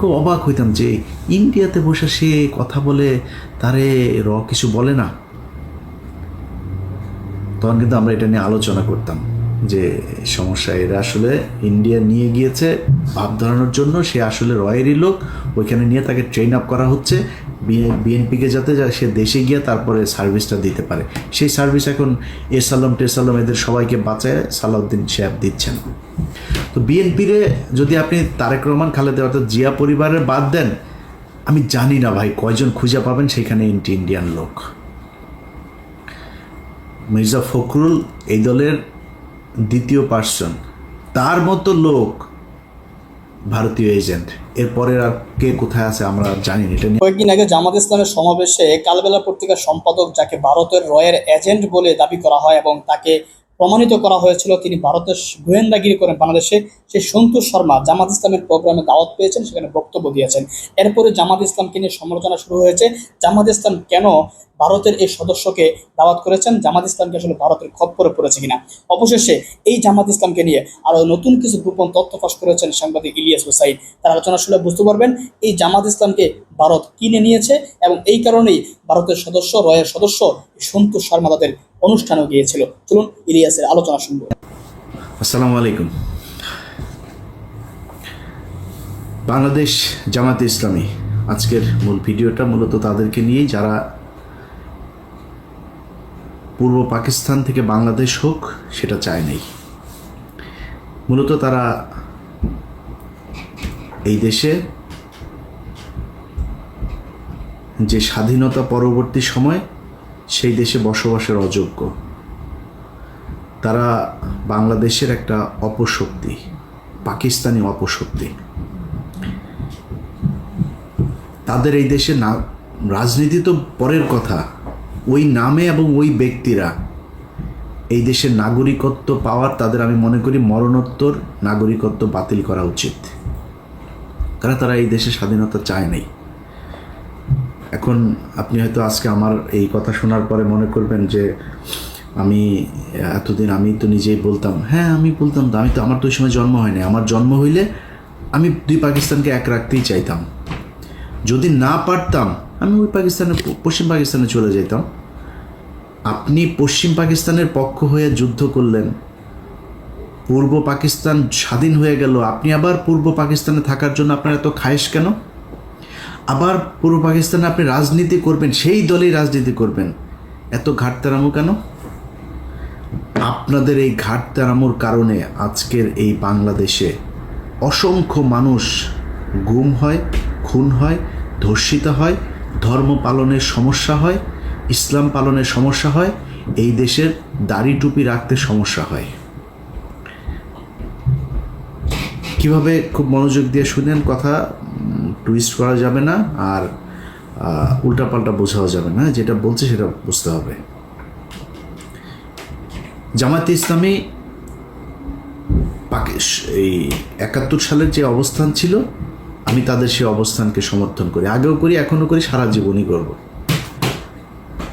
খুব অবাক হইতাম যে ইন্ডিয়াতে বসে সে কথা বলে তারে র কিছু বলে না। তখন কিন্তু আমরা এটা নিয়ে আলোচনা করতাম যে সমস্যা এরা আসলে ইন্ডিয়া নিয়ে গিয়েছে ভাব ধরানোর জন্য সে আসলে রয়েরই লোক, ওইখানে নিয়ে তাকে ট্রেন আপ করা হচ্ছে। বিএনপিকে যাতে সে দেশে গিয়ে তারপরে সার্ভিসটা দিতে পারে। সেই সার্ভিস এখন এসালাম টেসালাম এদের সবাইকে বাঁচায় সালাউদ্দিন সাহেব দিচ্ছেন। তো বিএনপিরে যদি আপনি তারেক রহমান, খালেদা অর্থাৎ জিয়া পরিবারের বাদ দেন, আমি জানি না ভাই কয়জন খুঁজে পাবেন সেখানে ইন্টি ইন্ডিয়ান লোক। মির্জা ফখরুল এই দলের দ্বিতীয় পার্সন তার মতো লোক ভারতীয় এজেন্ট। এরপরের আর কে কোথায় আছে আমরা জানি না এটা নিয়ে কয়েকদিন আগে জামাত ইসলামের সমাবেশে কালবেলা পত্রিকার সম্পাদক, যাকে ভারতের রয়ের এজেন্ট বলে দাবি করা হয় এবং তাকে প্রমাণিত করা হয়েছিল তিনি ভারতের গোয়েন্দাগিরি করেন বাংলাদেশে। সেই সন্তোষ শর্মা জামাত ইসলামের প্রোগ্রামে দাওয়াত পেয়েছেন, সেখানে বক্তব্য দিয়েছেন। এরপরে জামাত ইসলামকে নিয়ে সমালোচনা শুরু হয়েছে। জামাত ইসলাম কেন ভারতের এই সদস্যকে দাওয়াত করেছেন? জামাত ইসলামকে আসলে ভারতের খপ্পরে পড়েছে কিনা? অবশেষে এই জামাত ইসলামকে নিয়ে আরও নতুন কিছু গোপন তথ্য ফাঁস করেছেন সাংবাদিক ইলিয়াস হুসাইন তার আলোচনা শুনে বুঝতে পারবেন, এই জামাত ইসলামকে ভারত কিনে নিয়েছে এবং এই কারণেই ভারতের সদস্য, রয়ের সদস্য সন্তোষ শর্মা তাদের অনুষ্ঠানেও গিয়েছিল। চলুন ইলিয়াসের আলোচনা শুনব। আসসালামু আলাইকুম। বাংলাদেশ জামাতে ইসলামী আজকের মূল ভিডিওটা মূলত তাদেরকে নিয়েই, যারা পূর্ব পাকিস্তান থেকে বাংলাদেশ হোক, সেটা চায় নাই। মূলত তারা এই দেশে যে স্বাধীনতা পরবর্তী সময় সেই দেশে বসবাসের অযোগ্য। তারা বাংলাদেশের একটা অপশক্তি, পাকিস্তানি অপশক্তি। তাদের এই দেশে না, রাজনীতি তো পরের কথা। ওই নামে এবং ওই ব্যক্তিরা এই দেশের নাগরিকত্ব পাওয়ার তাদের আমি মনে করি মরণোত্তর নাগরিকত্ব বাতিল করা উচিত। কারণ তারা এই দেশে স্বাধীনতা চায় নাই। এখন আপনি হয়তো আজকে আমার এই কথা শোনার পরে মনে করবেন যে আমি, এতদিন আমি তো নিজেই বলতাম হ্যাঁ আমি বলতাম তো আমি তো, আমার তো ওই সময় জন্ম হয়নি। আমার জন্ম হইলে আমি দুই পাকিস্তানকে এক রাখতেই চাইতাম। যদি না পারতাম, আমি ওই পাকিস্তানে, পশ্চিম পাকিস্তানে চলে যেতাম আপনি পশ্চিম পাকিস্তানের পক্ষ হয়ে যুদ্ধ করলেন। পূর্ব পাকিস্তান স্বাধীন হয়ে গেল। আপনি আবার পূর্ব পাকিস্তানে থাকার জন্য আপনার এত খায়েশ কেন? আবার পূর্ব পাকিস্তানে আপনি রাজনীতি করবেন, সেই দলেই রাজনীতি করবেন। এত ঘাটতারামো কেন? আপনাদের এই ঘাটতারামোর কারণে আজকের এই বাংলাদেশে অসংখ্য মানুষ গুম হয়, খুন হয়, ধর্ষিত হয়, ধর্ম পালনের সমস্যা হয়, ইসলাম পালনের সমস্যা হয়, এই দেশের দাড়ি টুপি রাখতে সমস্যা হয়। কীভাবে খুব মনোযোগ দিয়ে শুনেন কথা টুইস্ট করা যাবে না আর উল্টাপাল্টা বোঝাও যাবে না। যেটা বলছে সেটা বুঝতে হবে। জামায়াতে ইসলামী এই একাত্তর সালের যে অবস্থান ছিল, আমি তাদের সেই অবস্থানকে সমর্থন করি। আগেও করি, এখনও করি, সারা জীবনই করব।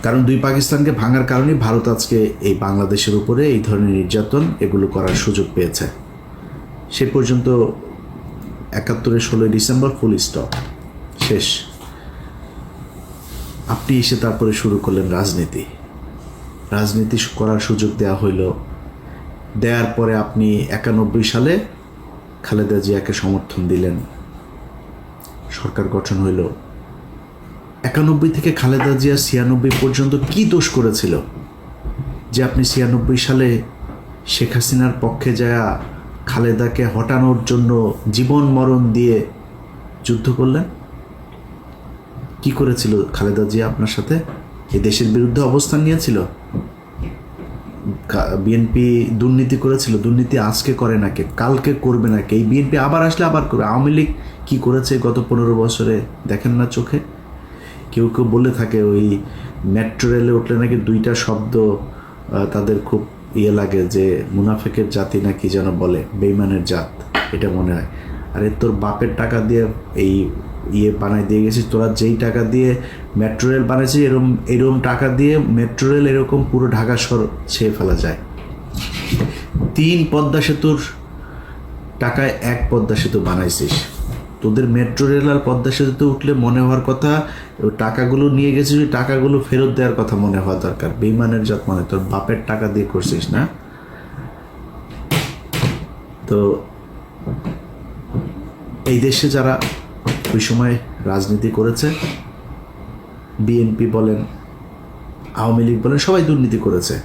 কারণ দুই পাকিস্তানকে ভাঙার কারণে ভারত আজকে এই বাংলাদেশের উপরে এই ধরনের নির্যাতন এগুলো করার সুযোগ পেয়েছে। সে পর্যন্ত একাত্তরের ষোলোই ডিসেম্বর ফুল স্টপ শেষ। আপনি এসে তারপরে শুরু করলেন রাজনীতি। রাজনীতি করার সুযোগ দেওয়া হইল। দেওয়ার পরে আপনি একানব্বই সালে খালেদা জিয়াকে সমর্থন দিলেন। সরকার গঠন হইল। একানব্বই থেকে খালেদা জিয়া ছিয়ানব্বই পর্যন্ত কি দোষ করেছিল? যে আপনি ছিয়ানব্বই সালে শেখ হাসিনার পক্ষে যায়া খালেদাকে হটানোর জন্য জীবন মরণ দিয়ে যুদ্ধ করলেন? কি করেছিল খালেদা জিয়া আপনার সাথে? এই দেশের বিরুদ্ধে অবস্থান নিয়েছিল? বিএনপি দুর্নীতি করেছিল, দুর্নীতি আজকে করে নাকি, কালকে করবে নাকি? এই বিএনপি আবার আসলে আবার করবে। আওয়ামী লীগ কী করেছে গত পনেরো বছরে দেখেন না চোখে? কেউ কেউ বলে থাকে ওই মেট্রো রেলে উঠলে নাকি দুইটা শব্দ তাদের খুব ইয়ে লাগে যে মুনাফেকের জাতি না কি যেন বলে বেইমানের জাত, এটা মনে হয়। আরে তোর বাপের টাকা দিয়ে এই ইয়ে বানাই দিয়ে গেছিস, তোরা যেই টাকা দিয়ে মেট্রো রেল বানিয়েছিস এরকম এরকম টাকা দিয়ে মেট্রো রেল এরকম পুরো ঢাকা শহর ছেয়ে ফেলা যায়। তিন পদ্মা সেতুর টাকায় এক পদ্মা সেতু বানাইছিস। তোদের মেট্রো রেল আর পদ্মা সেতুতে উঠলে মনে হওয়ার কথা টাকাগুলো নিয়ে গেছিস, ওই টাকাগুলো ফেরত দেওয়ার কথা মনে হওয়া দরকার। বেইমানের জাত মানে তোর বাপের টাকা দিয়ে করছিস না? তো এই দেশে যারা ওই সময় রাজনীতি করেছে বিএনপি বলেন, আওয়ামী লীগ বলেন, সবাই দুর্নীতি করেছে।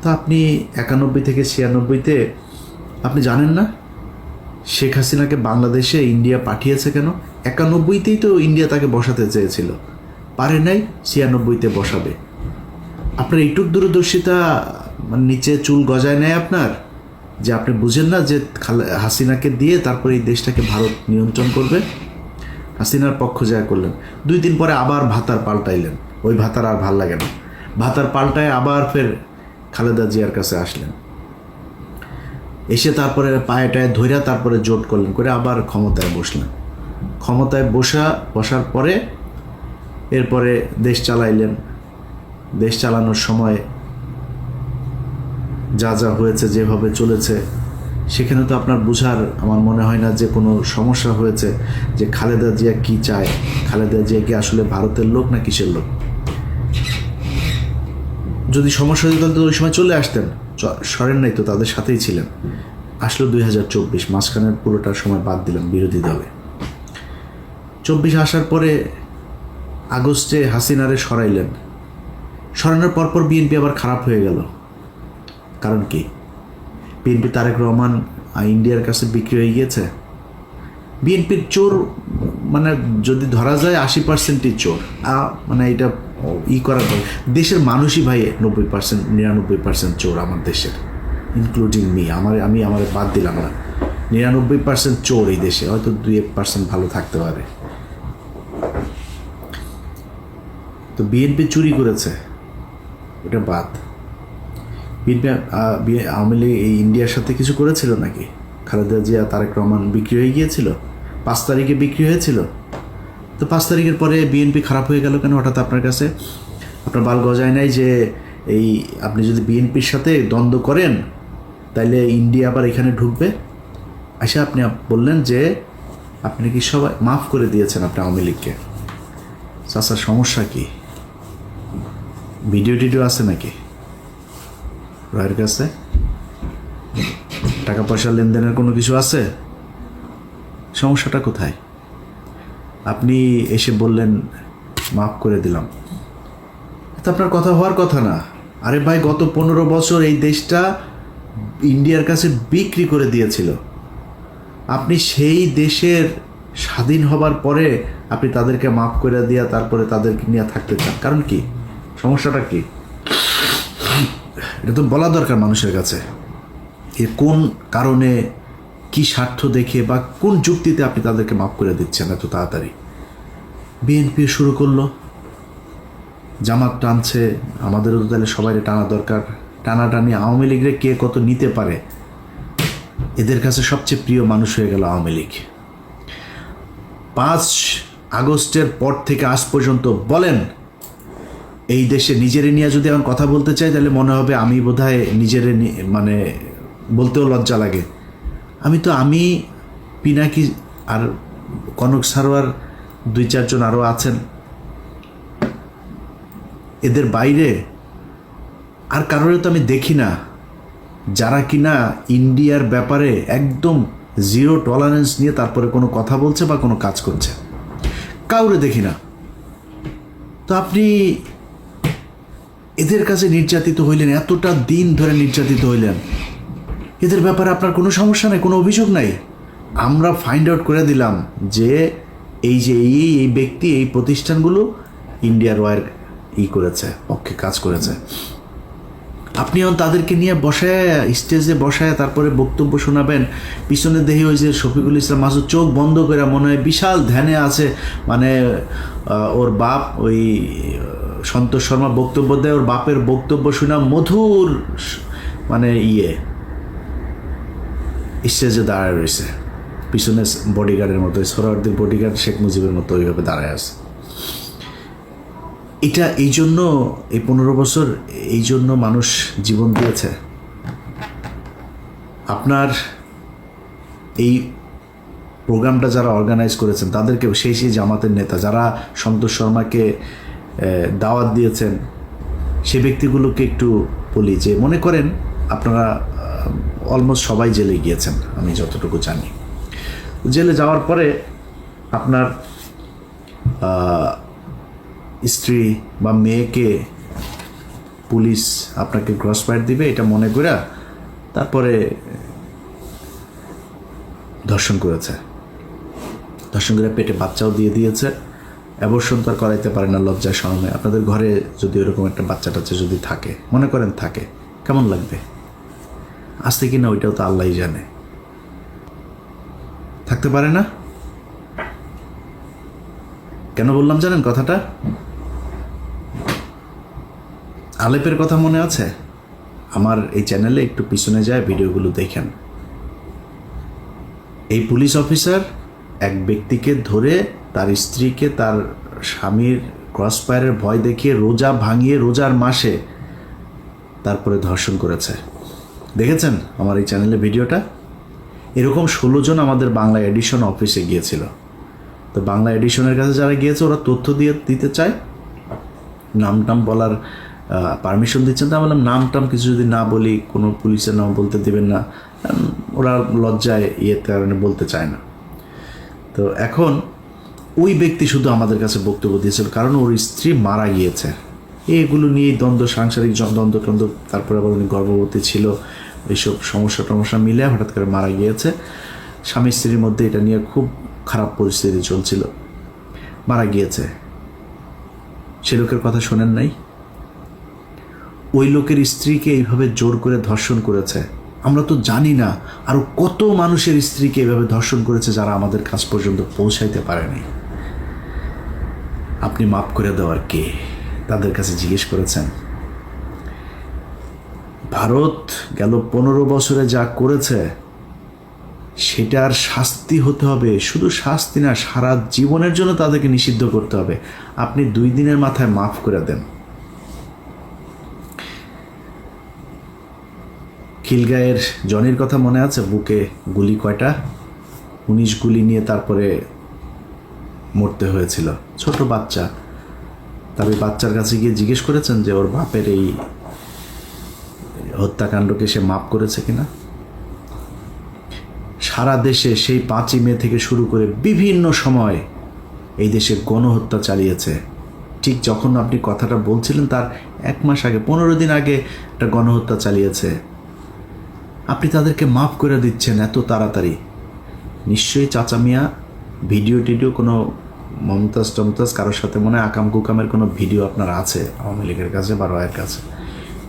তা আপনি একানব্বই থেকে ছিয়ানব্বইতে, আপনি জানেন না? শেখ হাসিনাকে বাংলাদেশে ইন্ডিয়া পাঠিয়েছে কেন? একানব্বইতেই তো ইন্ডিয়া তাকে বসাতে চেয়েছিল। পারে নাই, ছিয়ানব্বইতে বসাবে। আপনার এইটুক দূরদর্শিতা মানে নিচে চুল গজায় নেয় আপনার, যে আপনি বুঝেন না যে হাসিনাকে দিয়ে তারপরে এই দেশটাকে ভারত নিয়ন্ত্রণ করবে? হাসিনার পক্ষ যা করলেন। দুই দিন পরে আবার ভাতার পাল্টাইলেন। ওই ভাতার আর ভালো লাগে না। ভাতার পাল্টায় আবার ফের খালেদা জিয়ার কাছে আসলেন। এসে তারপরে পায়ে টায়ে ধইরা তারপরে জোট করলেন, করে আবার ক্ষমতায় বসলেন। ক্ষমতায় বসা, বসার পরে এরপরে দেশ চালাইলেন। দেশ চালানোর সময় যা যা হয়েছে, যেভাবে চলেছে, সেখানে তো আপনার বুঝার আমার মনে হয় না যে কোনো সমস্যা হয়েছে যে খালেদা জিয়া কি চায়, খালেদা জিয়া কি আসলে ভারতের লোক না কিসের লোক? যদি সমস্যা হতো তাহলে ওই সময় চলে আসতেন। সরেন নাই তো তাদের সাথেই ছিলেন। আসলো দুই হাজার চব্বিশ মাঝখানের পুরোটা সময় বাদ দিলাম বিরোধী দলে। চব্বিশ আসার পরে আগস্টে হাসিনারে সরাইলেন। সরানোর পরপর বিএনপি আবার খারাপ হয়ে গেল। কারণ কি? বিএনপি তারেক রহমান ইন্ডিয়ার কাছে বিক্রি হয়ে গিয়েছে। বিএনপির চোর মানে যদি ধরা যায় আশি পার্সেন্টই চোর। মানে এটা ই করার পর, দেশের মানুষই ভাই নব্বই পার্সেন্ট নিরানব্বই পার্সেন্ট চোর আমার দেশের ইনক্লুডিং মি আমার, আমি আমার বাদ দিলাম না। নিরানব্বই পার্সেন্ট চোর এই দেশে, হয়তো দুই এক পার্সেন্ট ভালো থাকতে পারে। তো বিএনপি চুরি করেছে, ওটা বাদ। বিএনপি আওয়ামী লীগ এই ইন্ডিয়ার সাথে কিছু করেছিল নাকি? খালেদা জিয়া, তারেক রহমান বিক্রি হয়ে গিয়েছিল? পাঁচ তারিখে বিক্রি হয়েছিল? তো পাঁচ তারিখের পরে বিএনপি খারাপ হয়ে গেল কেন? হঠাৎ আপনার কাছে আপনার বাল গজায় নাই যে এই আপনি যদি বিএনপির সাথে দ্বন্দ্ব করেন, তাইলে ইন্ডিয়া আবার এখানে ঢুকবে? আসে আপনি বললেন যে আপনি কি সবাই, মাফ করে দিয়েছেন আপনি আওয়ামী লীগকে। চাচার সমস্যা কি? ভিডিও টিডিও আছে নাকি? রয়ের কাছে? টাকা পয়সা লেনদেনের কোনো কিছু আছে? সমস্যাটা কোথায়? আপনি এসে বললেন, মাফ করে দিলাম। তো আপনার কথা হওয়ার কথা না। আরে ভাই, গত পনেরো বছর এই দেশটা ইন্ডিয়ার কাছে বিক্রি করে দিয়েছিল। আপনি সেই দেশের স্বাধীন হবার পরে আপনি তাদেরকে মাফ করে দিয়া তারপরে তাদেরকে নিয়ে থাকতে চান। কারণ কি? সমস্যাটা কি? এটা তো বলা দরকার মানুষের কাছে। এ কোন কারণে কি স্বার্থ দেখে বা কোন যুক্তিতে আপনি তাদেরকে মাফ করে দিচ্ছেন এত তাড়াতাড়ি? বিএনপি শুরু করল। জামাত টানছে, আমাদেরও তো তাহলে সবাই টানা দরকার। টানাটানি আওয়ামী লীগরে কে কত নিতে পারে? এদের কাছে সবচেয়ে প্রিয় মানুষ হয়ে গেল আওয়ামী লীগ। পাঁচ আগস্টের পর থেকে আজ পর্যন্ত বলেন, এই দেশে নিজেরে নিয়ে যদি এখন কথা বলতে চাই, তাহলে মনে হবে আমি বোধহয় নিজেরে মানে বলতেও লজ্জা লাগে। আমি তো, আমি, পিনাকি আর কনক সারোয়ার দুই চারজন আরও আছেন। এদের বাইরে আর কারোর তো আমি দেখি না। যারা কিনা ইন্ডিয়ার ব্যাপারে একদম জিরো টলারেন্স নিয়ে তারপরে কোনো কথা বলছে বা কোনো কাজ করছে, কাউরে দেখি না। তো আপনি এদের কাছে নির্যাতিত হইলেন, এতটা দিন ধরে নির্যাতিত হইলেন। এদের ব্যাপারে আপনার কোনো সমস্যা নাই, কোনো অভিযোগ নাই। আমরা ফাইন্ড আউট করে দিলাম যে এই যে এই এই ব্যক্তি, এই প্রতিষ্ঠানগুলো ইন্ডিয়ার ওয়ার ই করেছে, পক্ষে কাজ করেছে। আপনিও তাদেরকে নিয়ে বসায়, স্টেজে বসায় তারপরে বক্তব্য শোনাবেন। পিছনে দেখি ওই যে শফিকুল ইসলাম মাসুদ, চোখ বন্ধ করে মনে হয় বিশাল ধ্যানে আছে। মানে ওর বাপ ওই, সন্তোষ শর্মা বক্তব্য দেয়, ওর বাপের বক্তব্য শোনা মধুর মানে ইয়ে। স্টেজে দাঁড়ায় রয়েছে পিছনে বডিগার্ডের মতো সোহরাওয়ার্দীর বডিগার্ড শেখ মুজিবের মতো ওইভাবে দাঁড়ায় আছে। এটা এই জন্য এই পনেরো বছর এই জন্য মানুষ জীবন দিয়েছে। আপনার এই প্রোগ্রামটা যারা অর্গানাইজ করেছেন তাদেরকে সেই সেই জামাতের নেতা, যারা সন্তোষ শর্মাকে দাওয়াত দিয়েছেন, সে ব্যক্তিগুলোকে একটু বলি যে, মনে করেন আপনারা অলমোস্ট সবাই জেলে গিয়েছেন, আমি যতটুকু জানি। জেলে যাওয়ার পরে আপনার স্ত্রী বা মেয়েকে পুলিশ আপনাকে ক্রস ফায়ার দিবে, এটা মনে করে তারপরে ধর্ষণ করেছে। ধর্ষণ করে পেটে বাচ্চাও দিয়ে দিয়েছে। অ্যাবর্ষণ তো আর করাইতে পারে না লজ্জায় শরমে আপনাদের ঘরে যদি ওরকম একটা বাচ্চা টাচ্চা যদি থাকে, মনে করেন থাকে, কেমন লাগবে? আসতে কি না ওইটাও তো আল্লাহই জানে। থাকতে পারে না? কেন বললাম জানেন কথাটা? আলেপের কথা মনে আছে? আমার এই চ্যানেলে একটু পিছনে যায়, ভিডিওগুলো দেখেন। এই পুলিশ অফিসার এক ব্যক্তিকে ধরে তার স্ত্রীকে তার স্বামীর ক্রসফায়ারের ভয় দেখিয়ে রোজা ভাঙিয়ে রোজার মাসে তারপরে ধর্ষণ করেছে। দেখেছেন আমার এই চ্যানেলে ভিডিওটা? এরকম ষোলো জন আমাদের বাংলা এডিশন অফিসে গিয়েছিল। তো বাংলা এডিশনের কাছে যারা গিয়েছে, ওরা তথ্য দিয়ে দিতে চায়। নাম টাম বলার পারমিশন দিচ্ছেন। তো বললাম, নাম টাম কিছু যদি না বলি, কোনো পুলিশের নাম বলতে দেবেন না ওরা লজ্জায় ইয়ের কারণে বলতে চায় না। তো এখন ওই ব্যক্তি শুধু আমাদের কাছে বক্তব্য দিয়েছিল, কারণ ওর স্ত্রী মারা গিয়েছে। এগুলো নিয়েই দ্বন্দ্ব, সাংসারিক দ্বন্দ্ব টন্দ্ব, তারপরে আবার উনি গর্ভবতী ছিল, এইসব সমস্যা টমস্যা মিলে হঠাৎ করে মারা গিয়েছে। স্বামী স্ত্রীর মধ্যে এটা নিয়ে খুব খারাপ পরিস্থিতি চলছিল। মারা গিয়েছে। সে লোকের কথা শোনেন নাই। ওই লোকের স্ত্রীকে এইভাবে জোর করে ধর্ষণ করেছে। আমরা তো জানি না আরও কত মানুষের স্ত্রীকে এভাবে ধর্ষণ করেছে যারা আমাদের কাছ পর্যন্ত পৌঁছাইতে পারেনি। আপনি মাফ করে দেওয়ার কে? তাদের কাছে জিজ্ঞেস করেছেন, ভারত গেল পনেরো বছরে যা করেছে, সেটার শাস্তি হতে হবে। শুধু শাস্তি না, সারা জীবনের জন্য তাদেরকে নিষিদ্ধ করতে হবে। আপনি দুই দিনের মাথায় মাফ করে দেন। খিলগাঁয়ের জনির কথা মনে আছে? বুকে গুলি কয়টা? উনিশ গুলি নিয়ে তারপরে মরতে হয়েছিল। ছোট বাচ্চা। ওই বাচ্চার কাছে গিয়ে জিজ্ঞেস করেছেন যে ওর বাপের এই হত্যাকাণ্ডকে সে মাফ করেছে কিনা? সারা দেশে সেই পাঁচই মে থেকে শুরু করে বিভিন্ন সময় এই দেশে গণহত্যা চালিয়েছে। ঠিক যখন আপনি কথাটা বলছিলেন তার এক মাস আগে, পনেরো দিন আগে একটা গণহত্যা চালিয়েছে। আপনি তাদেরকে মাফ করে দিচ্ছেন এত তাড়াতাড়ি। নিশ্চয়ই চাচা মিয়া ভিডিও টিডিও কোনো মমতাজ টমতাজ, কারোর সাথে মনে হয় আকাম কুকামের কোনো ভিডিও আপনার আছে আওয়ামী লীগের কাছে বা রয়ের কাছে?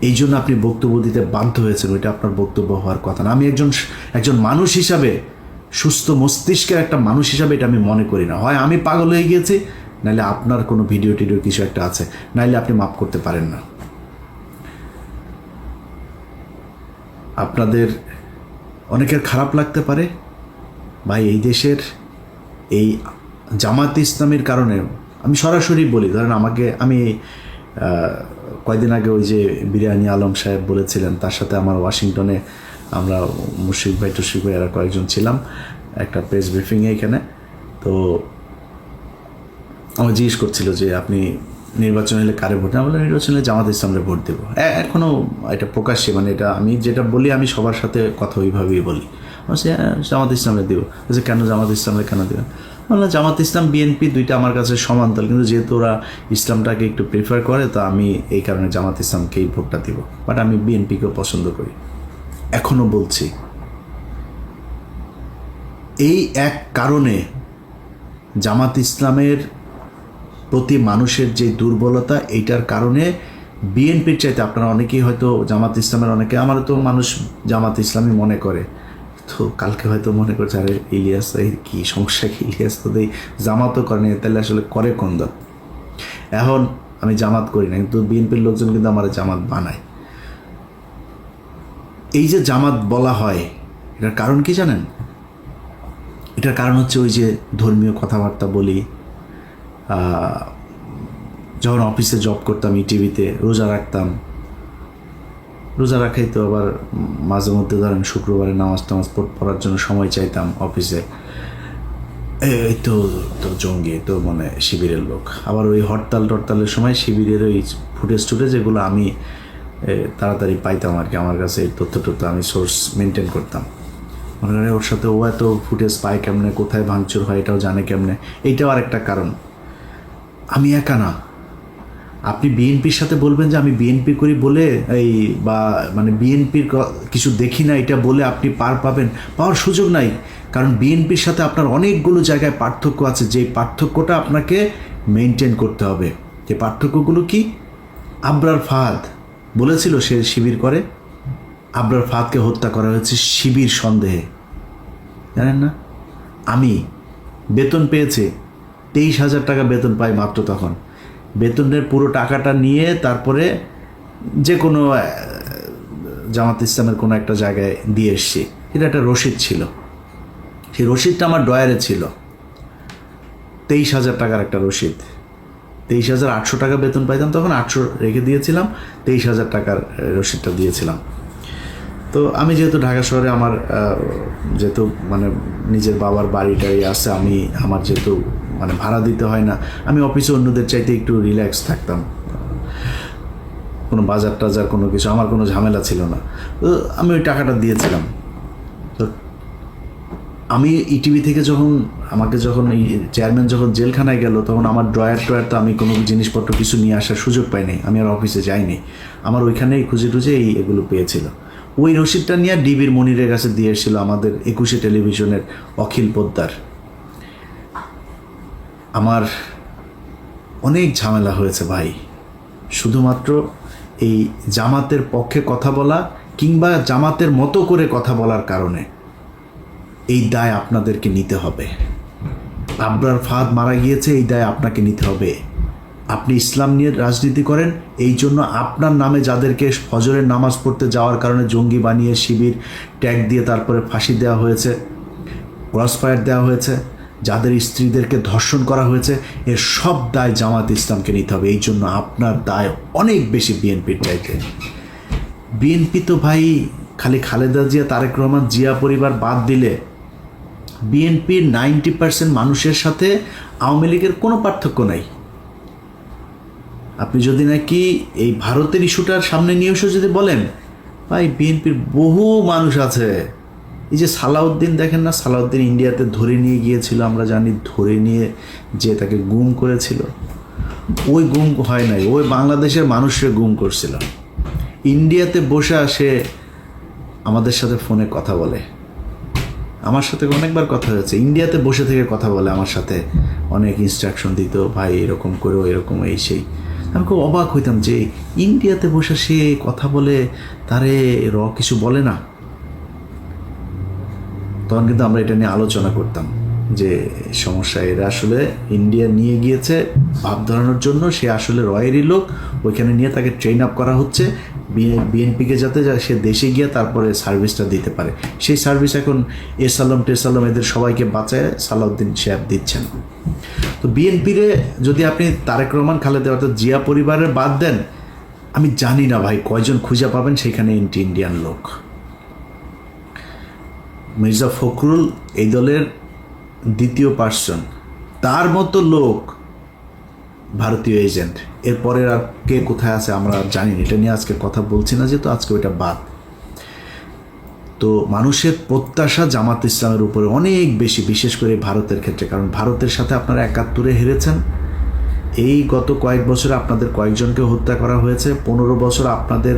এই জন্য আপনি বক্তব্য দিতে বাধ্য হয়েছেন, ওইটা আপনার বক্তব্য হওয়ার কথা না। আমি একজন একজন মানুষ হিসাবে, সুস্থ মস্তিষ্কের একটা মানুষ হিসাবে এটা আমি মনে করি না। হয় আমি পাগল হয়ে গিয়েছি নাহলে আপনার কোনো ভিডিও টিডিও কিছু একটা আছে নাহলে আপনি মাফ করতে পারেন না। আপনাদের অনেকের খারাপ লাগতে পারে, ভাই, এই দেশের এই জামাত ইসলামের কারণে আমি সরাসরি বলি ধরেন আমাকে আমি কয়েকদিন আগে ওই যে বিরিয়ানি আলম সাহেব বলেছিলেন তার সাথে আমার ওয়াশিংটনে আমরা মুশিক ভাই টুশিক ভাই এরা কয়েকজন ছিলাম একটা প্রেস ব্রিফিংয়ে এখানে। তো আমার জিজ্ঞেস করছিল যে আপনি নির্বাচন হলে কারে ভোট আমি বললাম নির্বাচন হলে জামাত ইসলামরে ভোট দেবো। এখনও এটা প্রকাশ্যে মানে এটা আমি যেটা বলি আমি সবার সাথে কথা ওইভাবেই বলি। হ্যাঁ, জামাত ইসলামে দেবো। বলছে কেন জামাত ইসলামে কেন দেবেন? বললাম জামাত ইসলাম বিএনপি দুইটা আমার কাছে সমান্তরাল, কিন্তু যেহেতু ওরা ইসলামটাকে একটু প্রিফার করে, তো আমি এই কারণে জামাত ইসলামকেই ভোটটা দিব। বাট আমি বিএনপিকেও পছন্দ করি। এখনও বলছি, এই এক কারণে জামাত ইসলামের প্রতি মানুষের যে দুর্বলতা, এইটার কারণে বিএনপির চাইতে আপনারা অনেকেই হয়তো জামাত ইসলামের অনেকে আমার তো মানুষ জামাত ইসলামই মনে করে। তো কালকে হয়তো মনে করছে, আরে, ইলিয়াস কী সমস্যা কি? ইলিয়াস তো জামাতও করেনি তাহলে আসলে করে কোন দল? এখন আমি জামাত করি না কিন্তু বিএনপির লোকজন কিন্তু আমার জামাত বানায়। এই যে জামাত বলা হয়, এটার কারণ কি জানেন? এটার কারণ হচ্ছে ওই যে ধর্মীয় কথাবার্তা বলি যখন অফিসে জব করতাম টিভিতে, রোজা রাখতাম রোজা রাখাই তো আবার মাঝে মধ্যে ধরেন শুক্রবারে নামাজ টামাজ পড়- পড়ার জন্য সময় চাইতাম অফিসে। এই তো তো জঙ্গি তো মানে শিবিরের লোক। আবার ওই হরতাল টরতালের সময় শিবিরের ওই ফুটেজ টুটেজ এগুলো আমি তাড়াতাড়ি পাইতাম আর কি। আমার কাছে এই তথ্য টথ্য আমি সোর্স মেনটেন করতাম। মনে করেন ওর সাথে ও এত ফুটেজ পায় কেমনে, কোথায় ভাঙচুর হয় এটাও জানে কেমনে। এইটাও আরেকটা কারণ। আমি একা না। আপনি বিএনপির সাথে বলবেন যে আমি বিএনপি করি বলে এই বা মানে বিএনপির কিছু দেখি না, এটা বলে আপনি পার পাবেন, পাওয়ার সুযোগ নাই। কারণ বিএনপির সাথে আপনার অনেকগুলো জায়গায় পার্থক্য আছে যে পার্থক্যটা আপনাকে মেনটেন করতে হবে। যে পার্থক্যগুলো কি? আবরার ফাহাদ বলেছিল সে শিবির করে, আবরার ফাহাদকে হত্যা করা হয়েছে শিবির সন্দেহে। জানেন না? আমি বেতন পেয়েছে, তেইশ হাজার টাকা বেতন পাই মাত্র তখন। বেতনের পুরো টাকাটা নিয়ে তারপরে যে কোনো জামাত ইসলামের কোনো একটা জায়গায় দিয়ে এসছি। এটা একটা রসিদ ছিল। সেই রসিদটা আমার ডয়ারে ছিল। তেইশ হাজার টাকার একটা রসিদ। তেইশ হাজার আটশো টাকা বেতন পাইতাম তখন, আটশো রেখে দিয়েছিলাম, তেইশ হাজার টাকার রসিদটা দিয়েছিলাম। তো আমি যেহেতু ঢাকা শহরে আমার যেহেতু মানে নিজের বাবার বাড়ি টাড়ি আছে, আমি, আমার যেহেতু মানে ভাড়া দিতে হয় না। আমি অফিসে অন্যদের চাইতে একটু রিল্যাক্স থাকতাম। কোনো বাজার টাজার কোনো কিছু, আমার কোনো ঝামেলা ছিল না। তো আমি ওই টাকাটা দিয়েছিলাম। তো আমি ইটিভি থেকে যখন, আমাকে যখন এই চেয়ারম্যান যখন জেলখানায় গেল, তখন আমার ড্রয়ার ট্রয়ার তো আমি কোনো জিনিসপত্র কিছু নিয়ে আসার সুযোগ পাইনি আমি আর অফিসে যাইনি। আমার ওইখানেই খুঁজে টুজে এই এগুলো পেয়েছিল। ওই রসিদটা নিয়ে ডিবির মনিরের কাছে দিয়ে এসেছিল আমাদের একুশে টেলিভিশনের অখিল পোদ্দার। আমার অনেক ঝামেলা হয়েছে ভাই। শুধুমাত্র এই জামাতের পক্ষে কথা বলা কিংবা জামাতের মতো করে কথা বলার কারণে এই দায় আপনাদেরকে নিতে হবে। আবরার ফাদ মারা গিয়েছে, এই দায় আপনাকে নিতে হবে। আপনি ইসলাম নিয়ে রাজনীতি করেন, এই জন্য আপনার নামে যাদেরকে ফজরের নামাজ পড়তে যাওয়ার কারণে জঙ্গি বানিয়ে শিবির ট্যাগ দিয়ে তারপরে ফাঁসি দেওয়া হয়েছে ক্রস ফায়ার দেওয়া হয়েছে। যাদের স্ত্রীদেরকে ধর্ষণ করা হয়েছে, এর সব দায় জামাত ইসলামকে নিতে হবে। এই জন্য আপনার দায় অনেক বেশি বিএনপির চাইতে। বিএনপি তো ভাই, খালি খালেদা জিয়া, তারেক রহমান, জিয়া পরিবার বাদ দিলে বিএনপির নাইনটি পার্সেন্ট মানুষের সাথে আওয়ামী লীগের কোনো পার্থক্য নাই। আপনি যদি নাকি এই ভারতের ইস্যুটার সামনে নিয়ে এসে যদি বলেন, ভাই, বিএনপির বহু মানুষ আছে। এই যে সালাউদ্দিন দেখেন না, সালাউদ্দিন ইন্ডিয়াতে ধরে নিয়ে গিয়েছিল, আমরা জানি ধরে নিয়ে যে তাকে গুম করেছিল। ওই গুম হয় নাই, ওই বাংলাদেশের মানুষের গুম করছিল। ইন্ডিয়াতে বসে সে আমাদের সাথে ফোনে কথা বলে। আমার সাথে অনেকবার কথা হয়েছে, ইন্ডিয়াতে বসে থেকে কথা বলে আমার সাথে। অনেক ইনস্ট্রাকশন দিত, ভাই, এরকম করো, এরকম এই সেই। আমি খুব অবাক হইতাম যে ইন্ডিয়াতে বসে সে কথা বলে, তারে র কিছু বলে না। তখন কিন্তু আমরা এটা নিয়ে আলোচনা করতাম যে সমস্যা এরা আসলে ইন্ডিয়া নিয়ে গিয়েছে, ভাব ধরানোর জন্য সে আসলে রয়েরই লোক, ওইখানে নিয়ে তাকে ট্রেন আপ করা হচ্ছে বিএনপিকে যাতে সে দেশে গিয়ে তারপরে সার্ভিসটা দিতে পারে। সেই সার্ভিস এখন এসালম টেসালম এদের সবাইকে বাঁচায়, সালাউদ্দিন সাহেব দিচ্ছেন। তো বিএনপিরে যদি আপনি তারেক রহমান, খালেদা, অর্থাৎ জিয়া পরিবারের বাদ দেন, আমি জানি না ভাই কয়জন খুঁজে পাবেন সেখানে ইন্টি ইন্ডিয়ান লোক। মির্জা ফখরুল এই দলের দ্বিতীয় পার্সন তার মতো লোক ভারতীয় এজেন্ট এরপরের আর কে কোথায় আছে আমরা জানি এটা নিয়ে আজকে কথা বলছি না, যেহেতু আজকে ওইটা বাদ। তো মানুষের প্রত্যাশা জামাত ইসলামের উপরে অনেক বেশি, বিশেষ করে ভারতের ক্ষেত্রে। কারণ ভারতের সাথে আপনারা একাত্তরে হেরেছেন। এই গত কয়েক বছরে আপনাদের কয়েকজনকে হত্যা করা হয়েছে। পনেরো বছর আপনাদের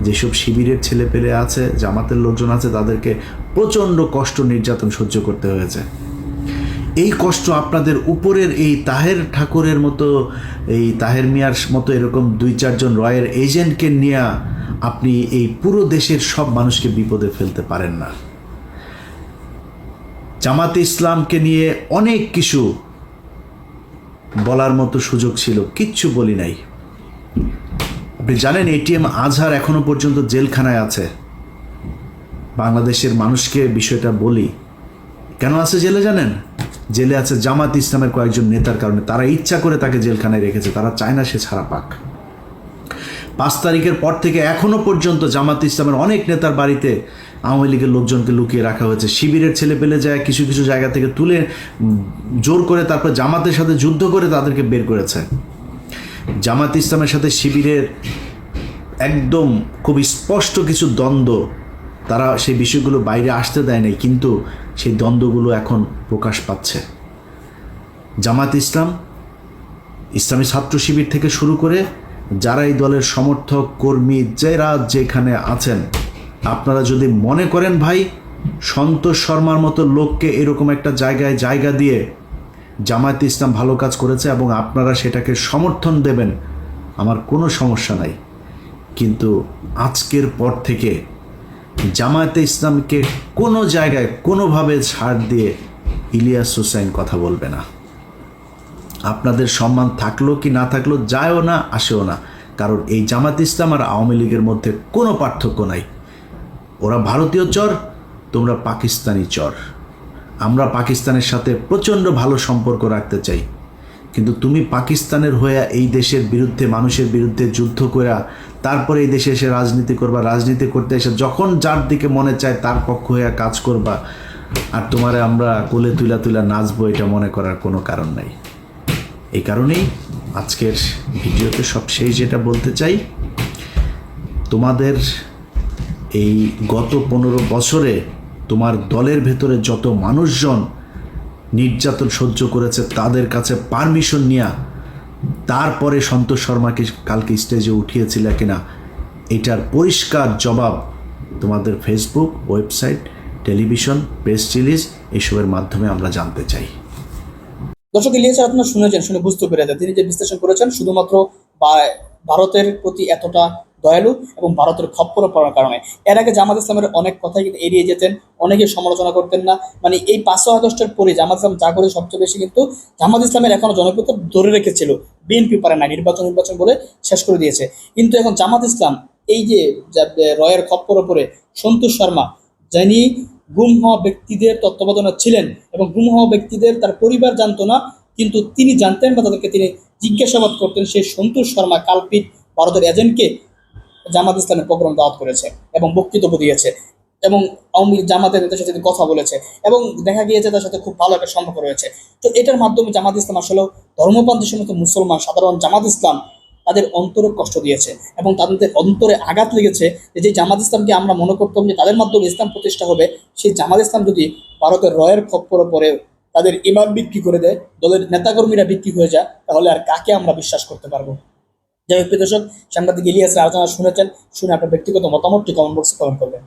যেসব শিবিরের ছেলে পেলে আছে, জামাতের লোকজন আছে, তাদেরকে প্রচণ্ড কষ্ট নির্যাতন সহ্য করতে হয়েছে। এই কষ্ট আপনাদের উপরের এই তাহের ঠাকুরের মতো, এই তাহের মিয়ার মতো এরকম দুই, চারজন রয়ের এজেন্টকে নিয়ে আপনি এই পুরো দেশের সব মানুষকে বিপদে ফেলতে পারেন না। জামাতে ইসলামকে নিয়ে অনেক কিছু বলার মতো সুযোগ ছিল, কিচ্ছু বলি নাই। আপনি জানেন, এটিএম আজহার এখনও পর্যন্ত জেলখানায় আছে। বাংলাদেশের মানুষকে বিষয়টা বলি। কেন আছে জেলে জানেন? জেলে আছে জামাত ইসলামের কয়েকজন নেতার কারণে। তারা ইচ্ছা করে তাকে জেলখানায় রেখেছে। তারা চায় না সে ছাড়া পাক। পাঁচ তারিখের পর থেকে এখনও পর্যন্ত জামাত ইসলামের অনেক নেতার বাড়িতে আওয়ামী লীগের লোকজনকে লুকিয়ে রাখা হয়েছে। শিবিরের ছেলে পেলে যায়, কিছু কিছু জায়গা থেকে তুলে জোর করে তারপর জামাতের সাথে যুদ্ধ করে তাদেরকে বের করেছে। জামাত ইসলামের সাথে শিবিরের একদম খুব স্পষ্ট কিছু দ্বন্দ্ব তারা সেই বিষয়গুলো বাইরে আসতে দেয় নাই, কিন্তু সেই দ্বন্দ্বগুলো এখন প্রকাশ পাচ্ছে। জামাত ইসলাম, ইসলামী ছাত্র শিবির থেকে শুরু করে যারা এই দলের সমর্থক, কর্মী, যারা যেখানে আছেন, আপনারা যদি মনে করেন ভাই, সন্তোষ শর্মার মতো লোককে এরকম একটা জায়গায় জায়গা দিয়ে জামায়াত ইসলাম ভালো কাজ করেছে এবং আপনারা সেটাকে সমর্থন দেবেন, আমার কোনো সমস্যা নাই। কিন্তু আজকের পর থেকে জামায়াতে ইসলামকে কোনো জায়গায় কোনোভাবে ছাড় দিয়ে ইলিয়াস হুসাইন কথা বলবে না। আপনাদের সম্মান থাকল কি না থাকল যায়ও না, আসেও না। কারণ এই জামাত ইসলাম আর আওয়ামী লীগের মধ্যে কোনো পার্থক্য নাই। ওরা ভারতীয় চর, তোমরা পাকিস্তানি চর। আমরা পাকিস্তানের সাথে প্রচণ্ড ভালো সম্পর্ক রাখতে চাই। কিন্তু তুমি পাকিস্তানের হয়ে এই দেশের বিরুদ্ধে, মানুষের বিরুদ্ধে যুদ্ধ করা তারপরে এই দেশে এসে রাজনীতি করবা, রাজনীতি করতে এসে যখন যার দিকে মনে চায় তার পক্ষ হয়ে কাজ করবা। আর তোমারে আমরা কোলে তুলা তুলা নাচবো এটা মনে করার কোনো কারণ নাই। এই কারণেই আজকের ভিডিওতে সব শেষ যেটা বলতে চাই, তোমাদের এই গত পনেরো বছরে তোমার দলের ভেতরে যত মানুষজন নির্যাতন সহ্য করেছে, তাদের কাছে পারমিশন নিয়ে তারপরে সন্তোষ শর্মাকে কালকে স্টেজে উঠিয়েছিল কিনা, এটার পরিষ্কার জবাব তোমাদের Facebook website television press release এসবের মাধ্যমে আমরা জানতে চাই। দর্শক আপনারা শুনেছেন, শুনে বুঝতে পেরেছেন। তিনি যে বিশ্লেষণ করেছেন, শুধুমাত্র ভারতের প্রতি এতটা দয়ালু এবং ভারতের খপ্পরে পড়ার কারণে। এর আগে জামাত ইসলামের অনেক কথাই কিন্তু এড়িয়ে যেতেন অনেকে সমালোচনা করতেন না। মানে এই পাঁচশো আগস্টের পরে জামাত ইসলাম যা করে সবচেয়ে বেশি কিন্তু জামাত ইসলামের এখনও জনপ্রিয়তা ধরে রেখেছিল। বিএনপি পারে না নির্বাচন নির্বাচন বলে শেষ করে দিয়েছে। কিন্তু এখন জামাত ইসলাম এই যে রয়ের খপ্পর ওপরে সন্তোষ শর্মা, যিনি গুম হওয়া ব্যক্তিদের তত্ত্বাবধানে ছিলেন এবং গুম হওয়া ব্যক্তিদের তার পরিবার জানতো না, কিন্তু তিনি জানতেন বা তাদেরকে তিনি জিজ্ঞাসাবাদ করতেন সেই সন্তোষ শর্মা কালপিট ভারতের এজেন্টকে জামাত ইসলামের প্রোগ্রাম দাওয়াত করেছে এবং বক্তব্য দিয়েছে এবং আওয়ামী জামাতের নেতার সাথে কথা বলেছে এবং দেখা গিয়েছে তার সাথে খুব ভালো একটা সম্পর্ক রয়েছে। তো এটার মাধ্যমে জামাত ইসলাম আসলে ধর্মপন্থী সমস্ত মুসলমান, সাধারণ জামাত ইসলাম তাদের অন্তরে কষ্ট দিয়েছে এবং তাদের অন্তরে আঘাত লেগেছে যে জামাত ইসলামকে আমরা মনে করতাম যে তাদের মাধ্যমে ইসলাম প্রতিষ্ঠা হবে, সেই জামাত ইসলাম যদি ভারতের রয়ের খপ্পর পরে তাদের ইমান বিক্রি করে দেয়, দলের নেতাকর্মীরা বিক্রি হয়ে যায়, তাহলে আর কাকে আমরা বিশ্বাস করতে পারব? যাই হোক দর্শক, সাংবাদিক ইলিয়াসের আলোচনা শুনেছেন। শুনে আপনার ব্যক্তিগত মতামতটি কমেন্ট বক্সে কমেন্ট করবেন।